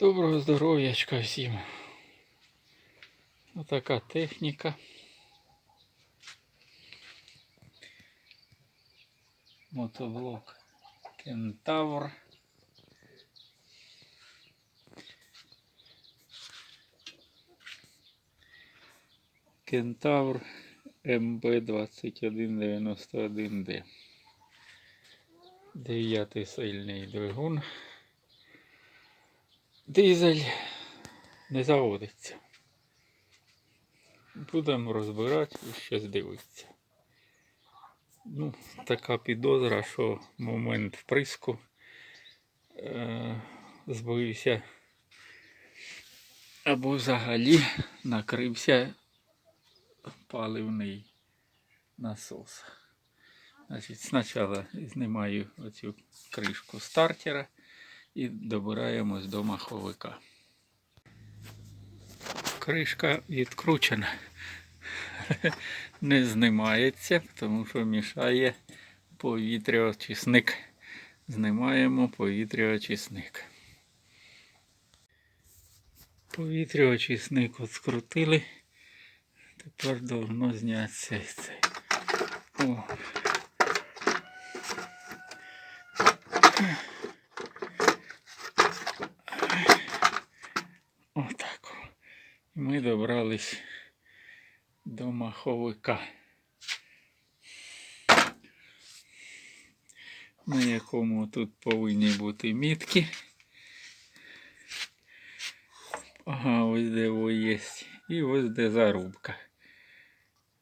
Доброго здоров'ячка всім. Отака техніка. Мотоблок Кентавр. Кентавр МБ2191Д. Дев'ятий сильний двигун. Дизель не заводиться. Будемо розбирати і щось дивитися. Ну, така підозра, що момент вприску е- збився або взагалі накрився паливний насос. Значить, спочатку знімаю оцю кришку стартера і добираємось до маховика. Кришка відкручена. Не знімається, тому що мішає повітряочисник. Знімаємо повітряочисник. Повітряочисник от скрутили. Тепер должно знятися цей. О. Отак. о. І Ми добрались до маховика. На якому тут повинні бути мітки. Ага, ось де во є. І ось де зарубка.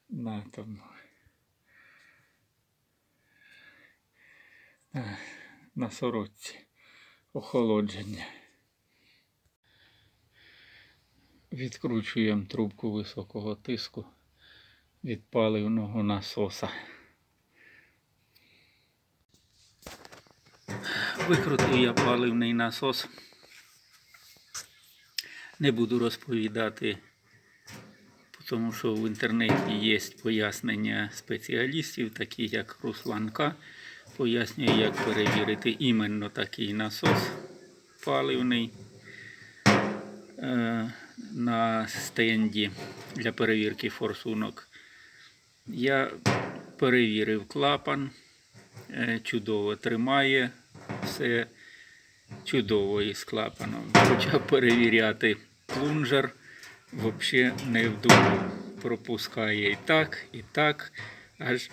На тому. На сорочці. Охолодження. Відкручуємо трубку високого тиску від паливного насоса. Викрутив я паливний насос. Не буду розповідати, тому що в інтернеті є пояснення спеціалістів, такі як Руслан К. Пояснює, як перевірити іменно такий насос паливний е, на стенді для перевірки форсунок. Я перевірив клапан, е, чудово тримає, все чудово із клапаном. Почав перевіряти плунжер, взагалі не вдумав. Пропускає і так, і так, аж,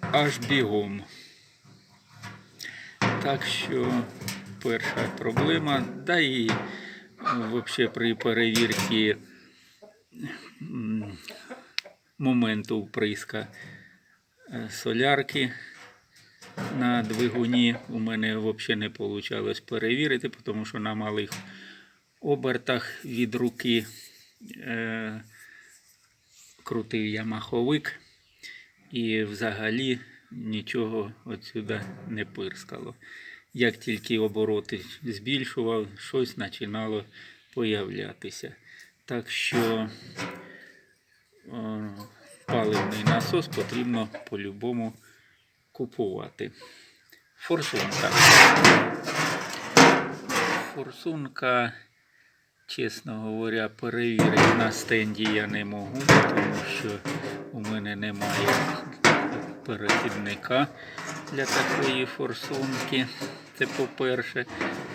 аж бігом. Так що перша проблема, да і взагалі при перевірці моменту вприска е, солярки на двигуні у мене взагалі не вийшло перевірити, тому що на малих обертах від руки е, крутив я маховик і взагалі нічого отсюди не пирскало. Як тільки обороти збільшував, щось починало появлятися. Так що е, паливний насос потрібно по-любому купувати. Форсунка. Форсунка, чесно говоря, перевірити на стенді я не можу, тому що у мене немає перехідника для такої форсунки. Це по-перше.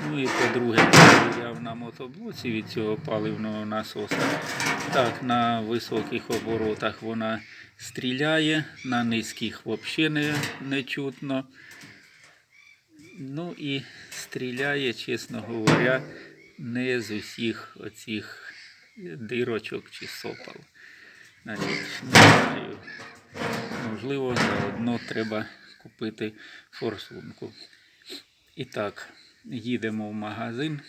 Ну і по-друге, перевіряв на мотоблоці від цього паливного насоса. Так, на високих оборотах вона стріляє, на низьких взагалі не, не чутно. Ну і стріляє, чесно говоря, не з усіх оцих дирочок чи сопал. Значить, не знаю. Можливо, заодно треба купити форсунку. І так, їдемо в магазин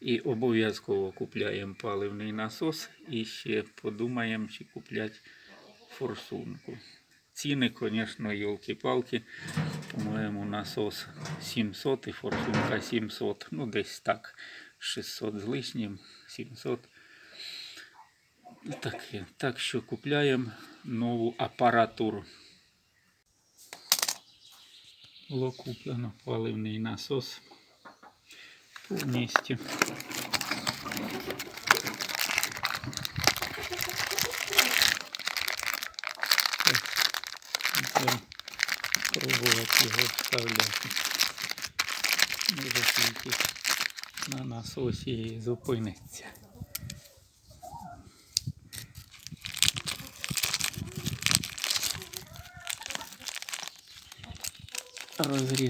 і обов'язково купляємо паливний насос і ще подумаємо, чи купляти форсунку. Ціни, звісно, йолки-палки. По-моєму, насос 700 і форсунка 700. Ну, десь так. 600 з лишнім, 700. Таке. Так що купляємо нову апаратуру. Було куплено паливний насос повністю. Пробувати його вставляти. Може тільки на насосі зупиниться.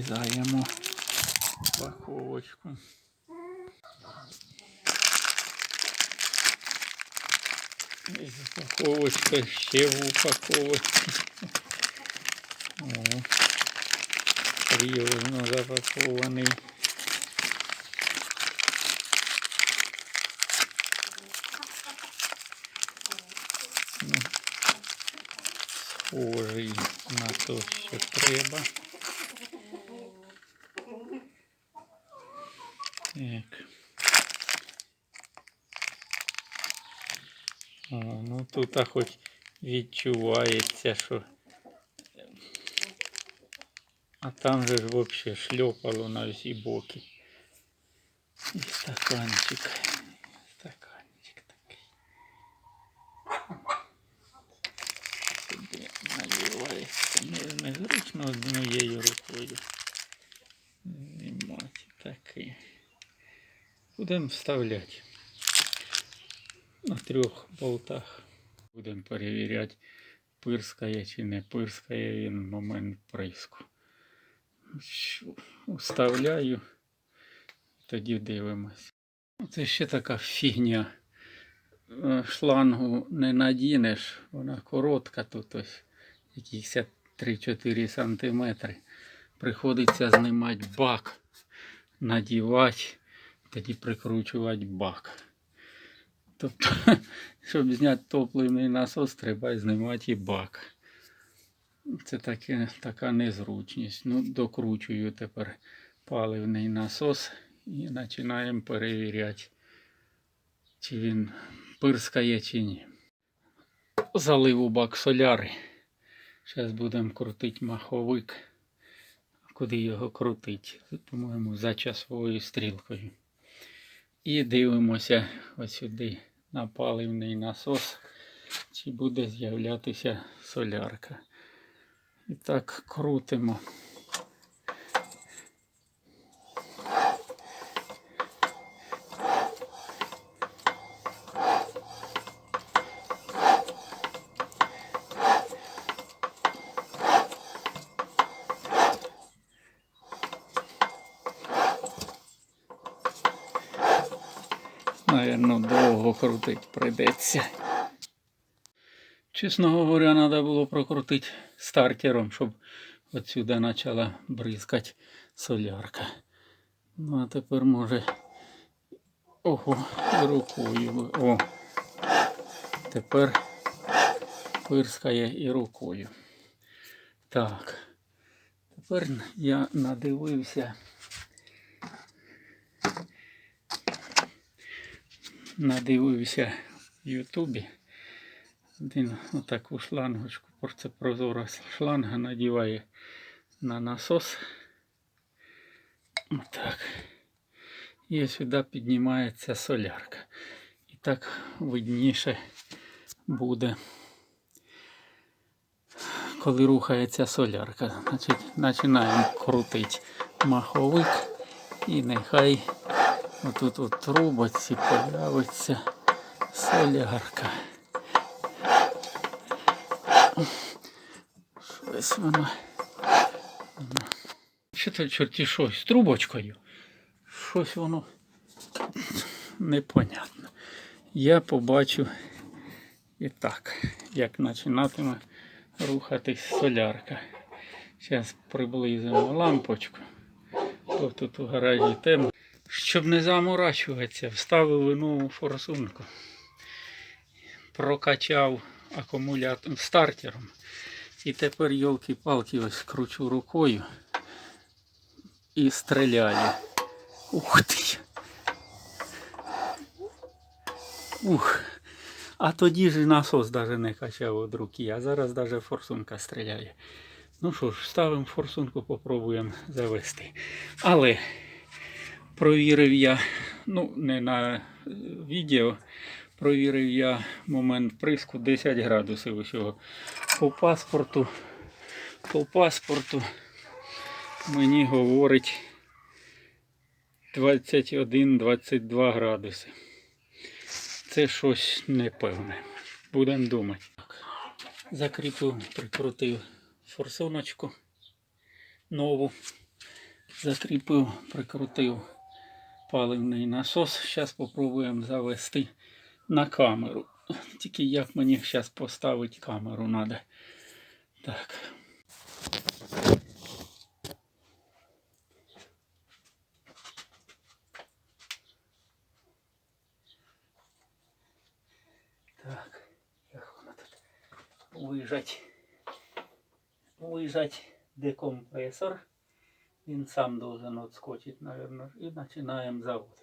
Розрізаємо упаковочку. І Упаковочка ще в упаковочці. О, серйозно запакований. Ну, схожий на то, що треба. Так. О, ну тут а хоч відчувається, що. А там же ж взагалі шльопало на всі боки. І стаканчик. Стаканчик такий. Сюди наливається. Не, незручно однією рукою. Знімати такий. Будемо вставляти на трьох болтах. Будемо перевіряти, пирскає чи не пирскає він в момент приску. Вставляю, тоді дивимось. Ну, Це ще така фігня. Е, Шлангу не надінеш, вона коротка тут ось якісь 3-4 сантиметри. Приходиться знімати бак, надівати, тоді прикручувати бак. Тобто, щоб зняти топливний насос, треба знімати і бак. Це таке, така незручність. Ну, докручую тепер паливний насос і починаємо перевіряти, чи він пирскає чи ні. Залив у бак соляри. Зараз будемо крутити маховик. Куди його крутити? По-моєму, за часовою стрілкою. І дивимося ось сюди на паливний насос, чи буде з'являтися солярка. І так крутимо. Довго крутить прийдеться. Чесно говоря, треба було прокрутити стартером, щоб отсюди почала бризкати солярка. Ну а тепер може. Ого, рукою. О. Тепер пирскає і рукою. Так. Тепер я надивився. Надивився в Ютубі. Він отаку шлангочку, це прозора шланга надіває на насос. Отак. І сюди піднімається солярка. І так видніше буде, коли рухається солярка. Значить, починаємо крутити маховик і нехай отут у трубочці появиться солярка. Щось воно. Що це чорті щось з трубочкою? Щось воно непонятно. Я побачу і так, як починатиме рухатись солярка. Зараз приблизимо лампочку. Бо тут у гаражі темно. Щоб не заморачуватися, вставив нову форсунку. Прокачав акумулятор стартером. І тепер йолки-палки ось кручу рукою і стріляю. Ух ти. Ух. А тоді ж насос навіть не качав від руки, а зараз навіть форсунка стріляє. Ну що ж, ставимо форсунку, попробуємо завести. Але Провірив я, ну, не на е, відео, провірив я момент приску 10 градусів усього. По паспорту, по паспорту мені говорить 21-22 градуси. Це щось непевне. Будемо думати. Закріпив, прикрутив форсуночку нову. Закріпив, прикрутив паливний насос. Зараз спробуємо завести на камеру. Тільки як мені зараз поставити камеру треба. Так. Так, як воно тут вижать. Вижать декомпресор. Він сам должен отскочить, наверное, і починаємо заводити.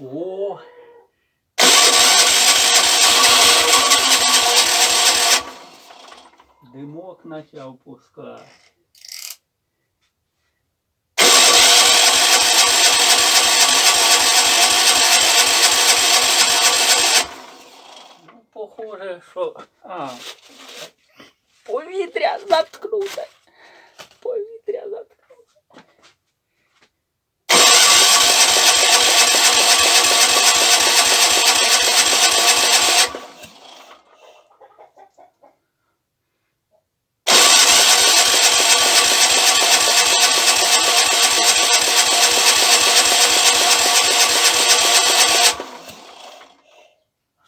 О! Димок почав пускати. Похоже, що. А. Повітря заткнуте. Повітря заткнуте.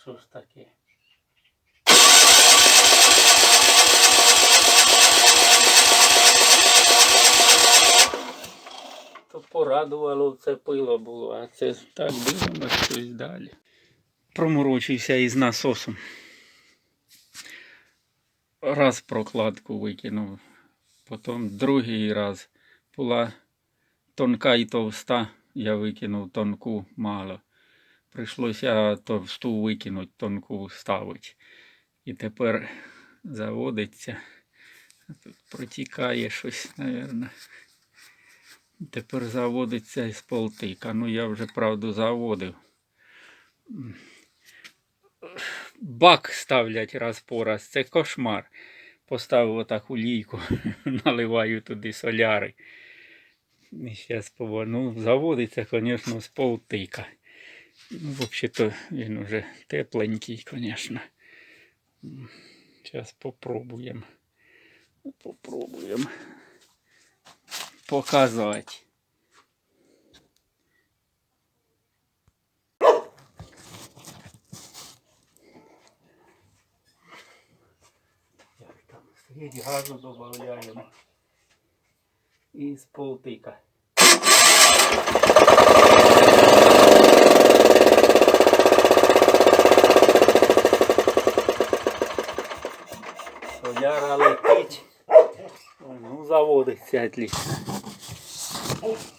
Що ж таке? То порадувало це пило було, а це так дивно щось далі. Проморочився із насосом. Раз прокладку викинув, потім другий раз була тонка і товста, я викинув тонку мало. Прийшлося товсту викинути, тонку ставити. І тепер заводиться. Тут протікає щось, мабуть. Тепер заводиться із полтика. Ну я вже правду заводив. Бак ставлять раз по раз. Це кошмар. Поставив отаку лійку, наливаю туди соляри. І зараз Ну, заводиться, звісно, з полтика. Ну, взагалі-то він уже тепленький, звісно. Зараз попробуємо. Попробуємо показати. Стоїть газу додаємо. І з полтика. Соляра летить. Ну, заводиться отлично. ou